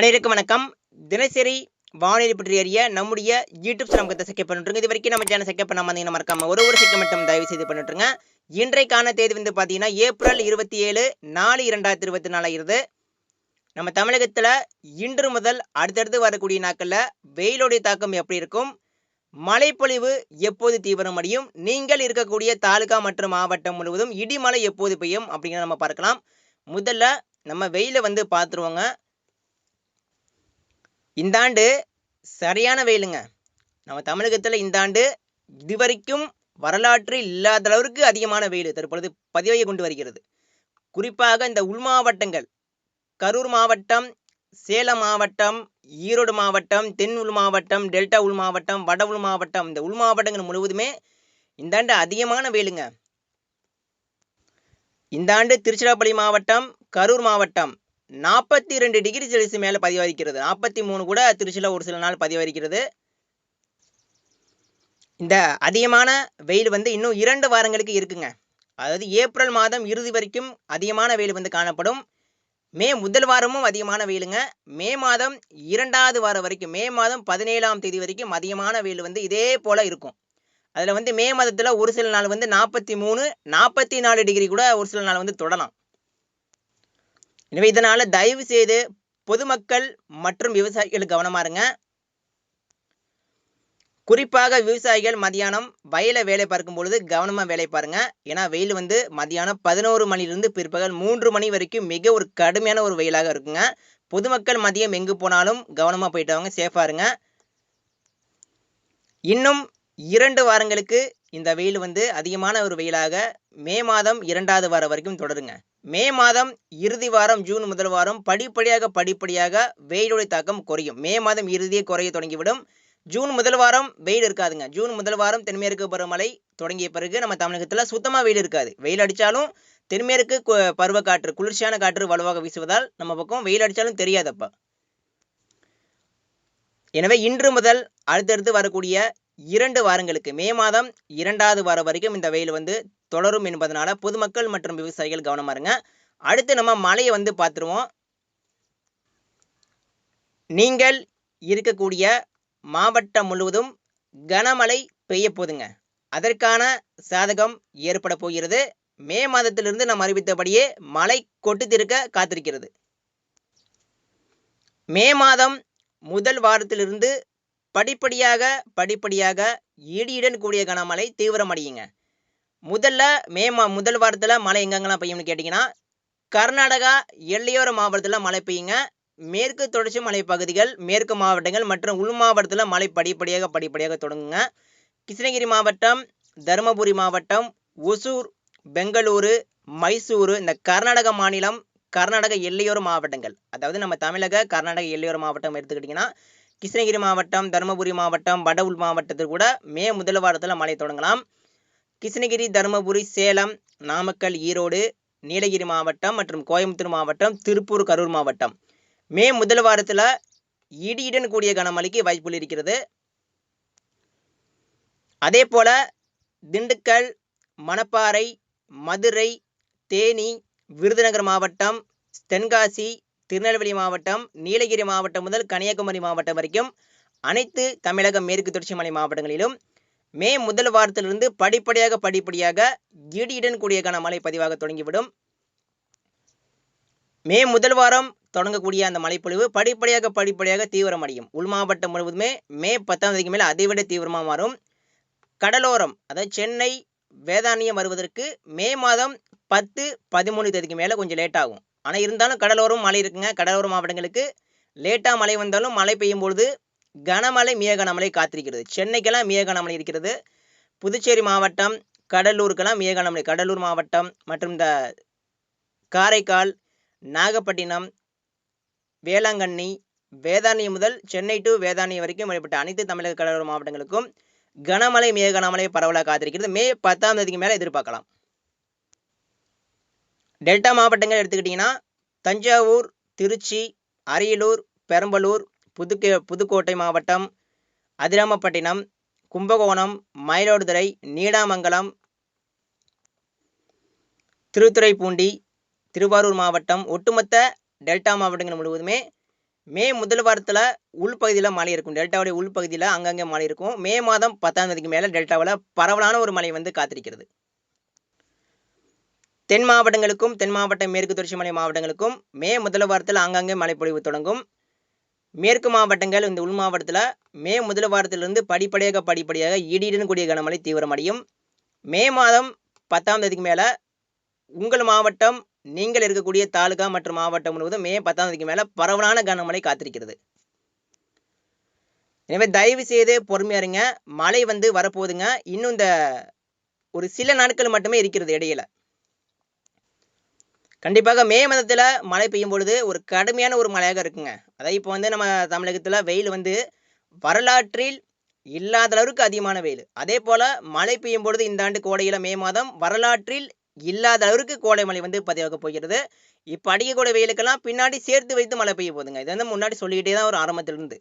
அனைவருக்கும் வணக்கம். தினசரி வானிலை பற்றி அறிய நம்முடைய யூடியூப் சேனல் செக்கப் பண்ணிட்டுருங்க. இது வரைக்கும் நம்ம சேனல் செக்கப் பண்ணாமல் இருந்தீங்கன்னா மறக்காம ஒரு ஒரு செக்க மட்டும் தயவு செய்து பண்ணிட்டுருங்க. இன்றைக்கான தேதி வந்து பார்த்தீங்கன்னா ஏப்ரல் இருபத்தி ஏழு நாலு இரண்டாயிரத்தி இருபத்தி நாலாகிறது நம்ம தமிழகத்தில் இன்று முதல் அடுத்தடுத்து வரக்கூடிய நாட்களில் வெயிலுடைய தாக்கம் எப்படி இருக்கும்? மழைப்பொழிவு எப்போது தீவிரம் அடையும்? நீங்கள் இருக்கக்கூடிய தாலுகா மற்றும் மாவட்டம் முழுவதும் இடிமழை எப்போது பெய்யும்? அப்படிங்கிறத நம்ம பார்க்கலாம். முதல்ல நம்ம வெயிலை வந்து பார்த்துருவோங்க. இந்த ஆண்டு சரியான வெயிலுங்க. நம்ம தமிழகத்தில் இந்த ஆண்டு இதுவரைக்கும் வரலாற்று இல்லாத அளவிற்கு அதிகமான வெயில் தற்பொழுது பதிவாகி கொண்டு வருகிறது. குறிப்பாக இந்த உள் மாவட்டங்கள் கரூர் மாவட்டம் சேலம் மாவட்டம் ஈரோடு மாவட்டம் தென் உள் மாவட்டம் டெல்டா உள் மாவட்டம் வட உள் மாவட்டம் இந்த உள் மாவட்டங்கள் முழுவதுமே இந்த ஆண்டு அதிகமான வெயிலுங்க. இந்த ஆண்டு திருச்சிராப்பள்ளி மாவட்டம் கரூர் மாவட்டம் நாற்பத்தி ரெண்டு டிகிரி செல்சியஸ் மேலே பதிவாகிறது நாற்பத்தி மூணு கூட திருச்சியில் ஒரு சில நாள் பதிவாகிறது இந்த அதிகமான வெயில் வந்து இன்னும் இரண்டு வாரங்களுக்கு இருக்குங்க. அதாவது ஏப்ரல் மாதம் இறுதி வரைக்கும் அதிகமான வெயில் வந்து காணப்படும். மே முதல் வாரமும் அதிகமான வெயிலுங்க. மே மாதம் இரண்டாவது வாரம் வரைக்கும் மே மாதம் பதினேழாம் தேதி வரைக்கும் அதிகமான வெயில் வந்து இதே போல் இருக்கும். அதில் வந்து மே மாதத்தில் ஒரு சில நாள் வந்து நாற்பத்தி மூணு நாற்பத்தி நாலு டிகிரி கூட ஒரு சில நாள் வந்து தொடலாம். எனவே இதனால் தயவு செய்து பொதுமக்கள் மற்றும் விவசாயிகள் கவனமாக இருங்க. குறிப்பாக விவசாயிகள் மதியானம் வயலை வேலை பார்க்கும் பொழுது கவனமாக வேலை பாருங்க. ஏன்னா வெயில் வந்து மதியானம் பதினோரு மணிலிருந்து பிற்பகல் மூன்று மணி வரைக்கும் மிக ஒரு கடுமையான ஒரு வெயிலாக இருக்குங்க. பொதுமக்கள் மதியம் எங்கு போனாலும் கவனமாக போயிட்டவங்க சேஃபாக இருங்க. இன்னும் இரண்டு வாரங்களுக்கு இந்த வெயில் வந்து அதிகமான ஒரு வெயிலாக மே மாதம் இரண்டாவது வாரம் வரைக்கும் தொடருங்க. மே மாதம் இறுதி வாரம் ஜூன் முதல் வாரம் படிப்படியாக படிப்படியாக வெயிலுடைய தாக்கம் குறையும். மே மாதம் இறுதியே குறைய தொடங்கிவிடும். ஜூன் முதல் வாரம் வெயில் இருக்காதுங்க. ஜூன் முதல் வாரம் தென்மேற்கு பருவமழை தொடங்கிய பிறகு நம்ம தமிழகத்தில் சுத்தமாக வெயில் இருக்காது. வெயில் அடித்தாலும் தென்மேற்கு பருவ காற்று குளிர்ச்சியான காற்று வலுவாக வீசுவதால் நம்ம பக்கம் வெயில் அடித்தாலும் தெரியாதப்ப. எனவே இன்று முதல் அடுத்தடுத்து வரக்கூடிய இரண்டு வாரங்களுக்கு மே மாதம் இரண்டாவது வாரம் வரைக்கும் இந்த வெயில் வந்து தொடரும் என்பதனால பொதுமக்கள் மற்றும் விவசாயிகள் கவனமா இருங்க. அடுத்து நம்ம மழையை வந்து பார்த்துருவோம். நீங்கள் இருக்கக்கூடிய மாவட்டம் முழுவதும் கனமழை பெய்ய போதுங்க. அதற்கான சாதகம் ஏற்பட போகிறது. மே மாதத்திலிருந்து நாம் அறிவித்தபடியே மழை கொட்டுத்திருக்க காத்திருக்கிறது. மே மாதம் முதல் வாரத்திலிருந்து படிப்படியாக படிப்படியாக இடியுடன் கூடிய கனமழை தீவிரமடையுங்க. முதல்ல மே மா முதல் வாரத்தில் மழை எங்கெங்கெல்லாம் பெய்யும்னு கேட்டிங்கன்னா கர்நாடகா எல்லையோர மாவட்டத்தில் மழை பெய்யுங்க. மேற்கு தொடர்ச்சி மலை பகுதிகள் மேற்கு மாவட்டங்கள் மற்றும் உள் மாவட்டத்தில் மழை படிப்படியாக படிப்படியாக தொடங்குங்க. கிருஷ்ணகிரி மாவட்டம் தருமபுரி மாவட்டம் ஒசூர் பெங்களூரு மைசூரு இந்த கர்நாடக மாநிலம் கர்நாடக எல்லையோர மாவட்டங்கள். அதாவது நம்ம தமிழக கர்நாடக எல்லையோர மாவட்டம் எடுத்துக்கிட்டிங்கன்னா கிருஷ்ணகிரி மாவட்டம் தருமபுரி மாவட்டம் வட உள் மாவட்டத்தில் கூட மே முதல் வாரத்தில் மழை தொடங்கலாம். கிருஷ்ணகிரி தருமபுரி சேலம் நாமக்கல் ஈரோடு நீலகிரி மாவட்டம் மற்றும் கோயம்புத்தூர் மாவட்டம் திருப்பூர் கரூர் மாவட்டம். மே முதல் வாரத்தில் இடியுடன் கூடிய கனமழைக்கு வாய்ப்புகள் இருக்கிறது. அதே போல் திண்டுக்கல் மணப்பாறை மதுரை தேனி விருதுநகர் மாவட்டம் தென்காசி திருநெல்வேலி மாவட்டம் நீலகிரி மாவட்டம் முதல் கன்னியாகுமரி மாவட்டம் வரைக்கும் அனைத்து தமிழக மேற்கு தொடர்ச்சி மலை மாவட்டங்களிலும் மே முதல் வாரத்திலிருந்து படிப்படியாக படிப்படியாக இடியுடன் கூடிய கனமழை பதிவாக தொடங்கிவிடும். மே முதல் வாரம் தொடங்கக்கூடிய அந்த மழைப்பொழிவு படிப்படியாக படிப்படியாக தீவிரமடையும் உள் மாவட்டம் முழுவதுமே மே பத்தாம் தேதிக்கு மேலே அதைவிட தீவிரமாக மாறும். கடலோரம் அதாவது சென்னை வேதாரண்யம் வருவதற்கு மே மாதம் பத்து பதிமூணு தேதிக்கு மேலே கொஞ்சம் லேட் ஆகும். ஆனால் இருந்தாலும் கடலோரம் மழை இருக்குங்க. கடலோர மாவட்டங்களுக்கு லேட்டாக மழை வந்தாலும் மழை பெய்யும் பொழுது கனமழை மிக கனமழை காத்திருக்கிறது. சென்னைக்கெல்லாம் மிக கனமழை இருக்கிறது. புதுச்சேரி மாவட்டம் கடலூருக்கெல்லாம் மிக கனமழை கடலூர் மாவட்டம் மற்றும் இந்த காரைக்கால் நாகப்பட்டினம் வேளாங்கண்ணி வேதாணி முதல் சென்னை டு வேதாணி வரைக்கும் வழிபட்ட அனைத்து தமிழக கடலோர மாவட்டங்களுக்கும் கனமழை மிக கனமழை பரவலாக காத்திருக்கிறது. மே பத்தாம் தேதிக்கு மேலே எதிர்பார்க்கலாம். டெல்டா மாவட்டங்கள் எடுத்துக்கிட்டிங்கன்னா தஞ்சாவூர் திருச்சி அரியலூர் பெரம்பலூர் புதுக்கே புதுக்கோட்டை மாவட்டம் அதிராமப்பட்டினம் கும்பகோணம் மயிலாடுதுறை நீடாமங்கலம் திருத்துறைப்பூண்டி திருவாரூர் மாவட்டம். ஒட்டுமொத்த டெல்டா மாவட்டங்கள் முழுவதுமே மே முதல் வாரத்தில் உள்பகுதியில் மழை இருக்கும். டெல்டாவுடைய உள்பகுதியில் அங்கங்கே மழை இருக்கும். மே மாதம் பத்தாம் தேதிக்கு மேலே டெல்டாவில் பரவலான ஒரு மழை வந்து காத்திருக்கிறது. தென் மாவட்டங்களுக்கும் தென் மாவட்ட மேற்கு தொடர்ச்சி மலை மாவட்டங்களுக்கும் மே முதல் வாரத்தில் ஆங்காங்கே மழைப்பொழிவு தொடங்கும். மேற்கு மாவட்டங்கள் இந்த உள் மாவட்டத்தில் மே முதல் வாரத்திலிருந்து படிப்படியாக படிப்படியாக இடியுடன் கூடிய கனமழை தீவிரமடையும். மே மாதம் பத்தாம் தேதிக்கு மேலே உங்கள் மாவட்டம் நீங்கள் இருக்கக்கூடிய தாலுகா மற்றும் மாவட்டம் முழுவதும் மே பத்தாம் தேதிக்கு மேலே பரவலான கனமழை காத்திருக்கிறது. எனவே தயவு செய்து பொறுமையாக இருங்க. மழை வந்து வரப்போகுதுங்க. இன்னும் இந்த ஒரு சில நாட்கள் மட்டுமே இருக்கிறது இடையில. கண்டிப்பாக மே மாதத்தில் மழை பெய்யும் பொழுது ஒரு கடுமையான ஒரு மழையாக இருக்குங்க. அதாவது இப்போ வந்து நம்ம தமிழகத்தில் வெயில் வந்து வரலாற்றில் இல்லாத அளவுக்கு அதிகமான வெயில். அதே போல் மழை பெய்யும் பொழுது இந்த ஆண்டு கோடையில் மே மாதம் வரலாற்றில் இல்லாத அளவுக்கு கோடை மழை வந்து பதிவாக போகிறது. இப்போ அடிக்கக்கூடிய வெயிலுக்கெல்லாம் பின்னாடி சேர்த்து வைத்து மழை பெய்ய போகுதுங்க. இது வந்து முன்னாடி சொல்லிக்கிட்டே தான் ஒரு ஆரம்பத்திலிருந்து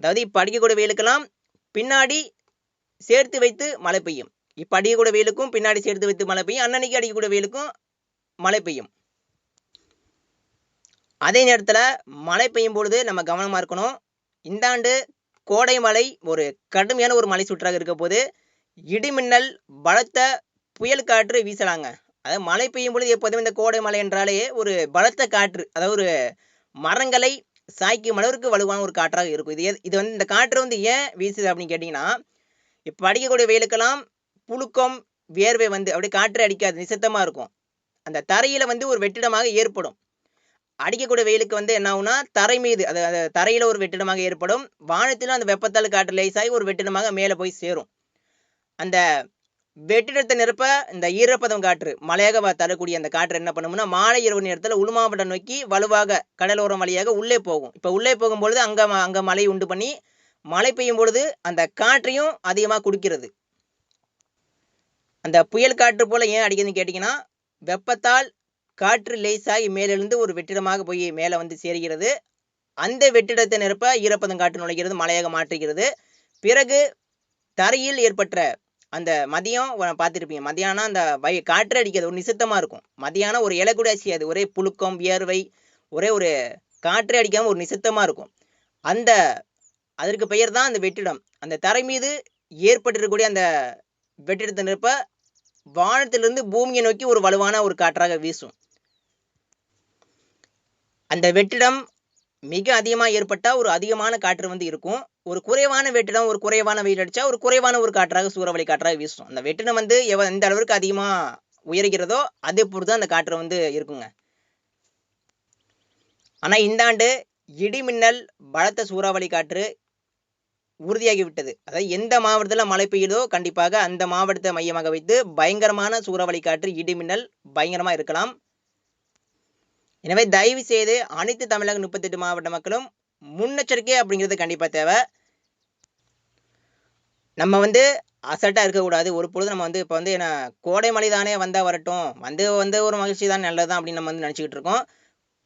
அதாவது இப்போ அடிக்கக்கூடிய வெயிலுக்கெல்லாம் பின்னாடி சேர்த்து வைத்து மழை பெய்யும். இப்போ அடிக்கக்கூடிய வெயிலுக்கும் பின்னாடி சேர்த்து வைத்து மழை பெய்யும். அன்னன்னைக்கு அடிக்கக்கூடிய வெயிலுக்கும் மழை பெய்யும். அதே நேரத்தில் மழை பெய்யும் பொழுது நம்ம கவனமாக இருக்கணும். இந்த ஆண்டு கோடை மழை ஒரு கடுமையான ஒரு மலை சுற்றாக இருக்க போது இடிமின்னல் பலத்த புயல் காற்று வீசலாங்க. அதாவது மழை பெய்யும் பொழுது எப்போதுமே இந்த கோடை மழை என்றாலே ஒரு பலத்த காற்று அதாவது ஒரு மரங்களை சாய்க்கும் அளவிற்கு வலுவான ஒரு காற்றாக இருக்கும். இது இது வந்து இந்த காற்று வந்து ஏன் வீசுது அப்படின்னு கேட்டிங்கன்னா இப்போ அடிக்கக்கூடிய வெயிலுக்கெல்லாம் புழுக்கம் வியர்வை வந்து அப்படியே காற்று அடிக்காது நிசத்தமாக இருக்கும். அந்த தரையில் வந்து ஒரு வெற்றிடமாக ஏற்படும். அடிக்கக்கூடிய வெயிலுக்கு வந்து என்ன ஆகும்னா தரை மீது அது அந்த தரையில் ஒரு வெற்றிடமாக ஏற்படும். வானத்திலும் அந்த வெப்பத்தால் காற்று லேசாகி ஒரு வெற்றிடமாக மேலே போய் சேரும். அந்த வெற்றிடத்தை நிரப்ப இந்த ஈரப்பதம் காற்று மலையாக வ- தரக்கூடிய அந்த காற்று என்ன பண்ணும்னா மாலை இரவு நேரத்தில் உள் மாவட்டம் நோக்கி வலுவாக கடலோரம் வழியாக உள்ளே போகும். இப்போ உள்ளே போகும்பொழுது அங்கே அங்கே மழை உண்டு பண்ணி மழை பெய்யும் பொழுது அந்த காற்றையும் அதிகமாக குடிக்கிறது. அந்த புயல் காற்று போல் ஏன் அடிக்குதுன்னு கேட்டிங்கன்னா வெப்பத்தால் காற்று லேசாகி மேலிருந்து ஒரு வெற்றிடமாக போய் மேலே வந்து சேர்கிறது. அந்த வெற்றிடத்தை நிரப்ப ஈரப்பதம் காற்று நுழைகிறது மழையாக மாற்றுகிறது. பிறகு தரையில் ஏற்பட்ட அந்த மதியம் பார்த்துருப்பீங்க. மதியானம் அந்த வய காற்று அடிக்கிறது ஒரு நிசத்தமாக இருக்கும். மதியானம் ஒரு இலை கூட செய்யாது ஒரே புழுக்கம் வியர்வை ஒரே ஒரு காற்று அடிக்காமல் ஒரு நிசத்தமாக இருக்கும். அந்த அதற்கு பெயர் தான் அந்த வெற்றிடம். அந்த தரை மீது ஏற்பட்டிருக்கக்கூடிய அந்த வெற்றிடத்தை நிரப்ப வானத்திலிருந்து பூமியை நோக்கி ஒரு வலுவான ஒரு காற்றாக வீசும். அந்த வெற்றிடம் மிக அதிகமாக ஏற்பட்டால் ஒரு அதிகமான காற்று வந்து இருக்கும். ஒரு குறைவான வெற்றிடம் ஒரு குறைவான வெயில் அடித்தா ஒரு குறைவான ஒரு காற்றாக சூறாவளி காற்றாக வீசும். அந்த வெற்றிடம் வந்து எவ எந்த அளவிற்கு அதிகமாக உயர்கிறதோ அதே பொறுத்து அந்த காற்று வந்து இருக்குங்க. ஆனால் இந்த ஆண்டு இடிமின்னல் பலத்த சூறாவளி காற்று உறுதியாகிவிட்டது. அதாவது எந்த மாவட்டத்தில் மழை பெய்யுதோ கண்டிப்பாக அந்த மாவட்டத்தை மையமாக வைத்து பயங்கரமான சூறாவளி காற்று இடி மின்னல் பயங்கரமாக இருக்கலாம். எனவே தயவு செய்து அனைத்து தமிழக முப்பத்தெட்டு மாவட்ட மக்களும் முன்னெச்சரிக்கை அப்படிங்கிறது கண்டிப்பாக தேவை. நம்ம வந்து அசட்டாக இருக்கக்கூடாது. ஒரு பொழுது நம்ம வந்து இப்போ வந்து என்ன கோடை மழை தானே வந்தால் வரட்டும். வந்து வந்து ஒரு மகிழ்ச்சி தான் நல்லது தான் அப்படின்னு நம்ம வந்து நினச்சிக்கிட்டு இருக்கோம்.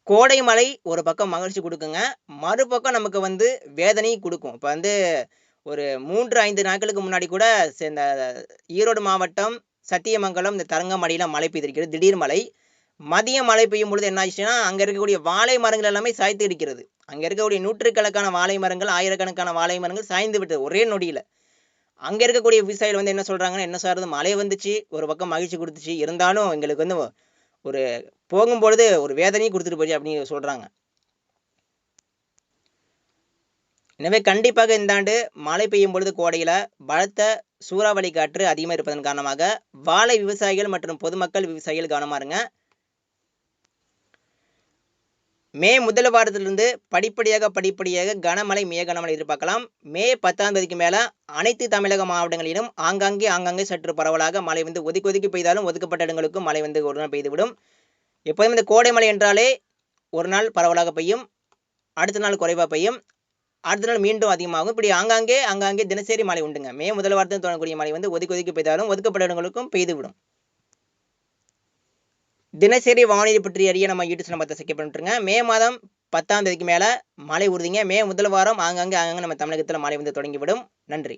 கோடை மழை ஒரு பக்கம் மகிழ்ச்சி கொடுக்குங்க. மறுபக்கம் நமக்கு வந்து வேதனையும் கொடுக்கும். இப்போ வந்து ஒரு மூன்று ஐந்து நாட்களுக்கு முன்னாடி கூட இந்த ஈரோடு மாவட்டம் சத்தியமங்கலம் இந்த தரங்கமடியில் மழை பெய்திருக்கிறது. திடீர் மழை. மதியம் மழை பெய்யும் பொழுது என்ன ஆச்சுன்னா அங்கே இருக்கக்கூடிய வாழை மரங்கள் எல்லாமே சாய்த்து இருக்கிறது. அங்கே இருக்கக்கூடிய நூற்றுக்கணக்கான வாழை மரங்கள் ஆயிரக்கணக்கான வாழை மரங்கள் சாய்ந்து விட்டது. ஒரே நொடியில். அங்கே இருக்கக்கூடிய விவசாயிகள் வந்து என்ன சொல்கிறாங்கன்னா என்ன சார் மழை வந்துச்சு. ஒரு பக்கம் மகிழ்ச்சி கொடுத்துச்சு. இருந்தாலும் எங்களுக்கு வந்து ஒரு போகும்பொழுது ஒரு வேதனையும் கொடுத்துட்டு போச்சு அப்படின்னு சொல்கிறாங்க எனவே கண்டிப்பாக இந்த ஆண்டு மழை பெய்யும் பொழுது கோடையில் பலத்த சூறாவளி காற்று அதிகமாக இருப்பதன் காரணமாக வாழை விவசாயிகள் மற்றும் பொதுமக்கள் விவசாயிகள் கவனமாக இருங்க. மே முதல் வாரத்திலிருந்து படிப்படியாக படிப்படியாக கனமழை மிக கனமழை எதிர்பார்க்கலாம். மே பத்தாம் தேதிக்கு மேலே அனைத்து தமிழக மாவட்டங்களிலும் ஆங்காங்கே ஆங்காங்கே சற்று பரவலாக மழை வந்து ஒதுக்கி ஒதுக்கி பெய்தாலும் ஒதுக்கப்பட்ட இடங்களுக்கும் மழை வந்து ஒரு நாள் பெய்துவிடும். எப்போதும் இந்த கோடை மழை என்றாலே ஒரு நாள் பரவலாக பெய்யும். அடுத்த நாள் குறைவாக பெய்யும். அடுத்த நாள் மீண்டும் அதிகமாகும். இப்படி ஆங்காங்கே ஆங்காங்கே தினசரி மழை உண்டுங்க. மே முதல் வாரத்தில் தொடங்கக்கூடிய மழை வந்து ஒதுக்கி ஒதுக்கி பெய்தாலும் ஒதுக்கப்பட்ட இடங்களுக்கும் பெய்துவிடும். தினசரி வானிலை பற்றி அறிய நம்ம யூடியூப் நம்ம சக்கிய பண்ணிட்டுருங்க. மே மாதம் பத்தாம் தேதிக்கு மேலே மழை உறுதிங்க மே முதல் வாரம் ஆங்காங்கே ஆங்காங்க நம்ம தமிழகத்தில் மழை வந்து தொடங்கிவிடும். நன்றி.